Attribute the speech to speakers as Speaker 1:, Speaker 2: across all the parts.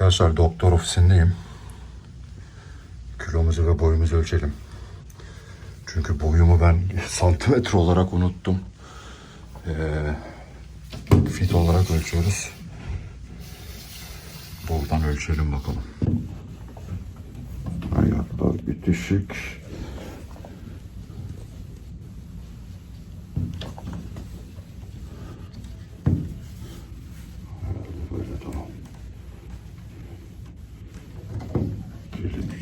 Speaker 1: Arkadaşlar doktor ofisindeyim. Kilomuzu ve boyumuzu ölçelim. Çünkü boyumu ben santimetre olarak unuttum. Ee, fit olarak ölçüyoruz. Buradan ölçelim bakalım. Ayaklar bitişik. Böyle tamam.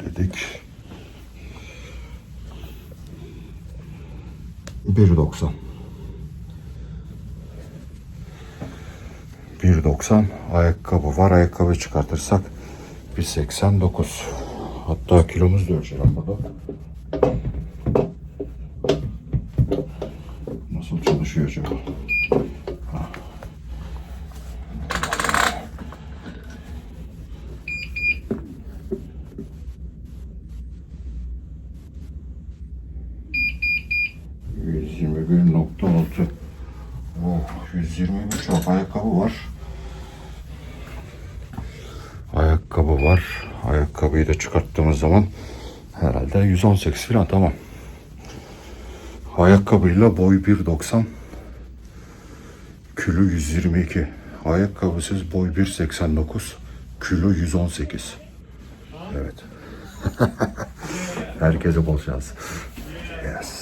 Speaker 1: Dilimledik. 1.90 1.90 ayakkabı var. Ayakkabı çıkartırsak 1.89 Hatta kilomuz da ölçer arkada. Nasıl çalışıyor acaba? Ha. %121.6 Oh 120 birçok ayakkabı var. Ayakkabı var. Ayakkabıyı da çıkarttığımız zaman herhalde 118 falan tamam. Ayakkabıyla boy 1.90 kilo 122. Ayakkabısız boy 1.89 kilo 118. Evet. Herkese bol şans. Yes.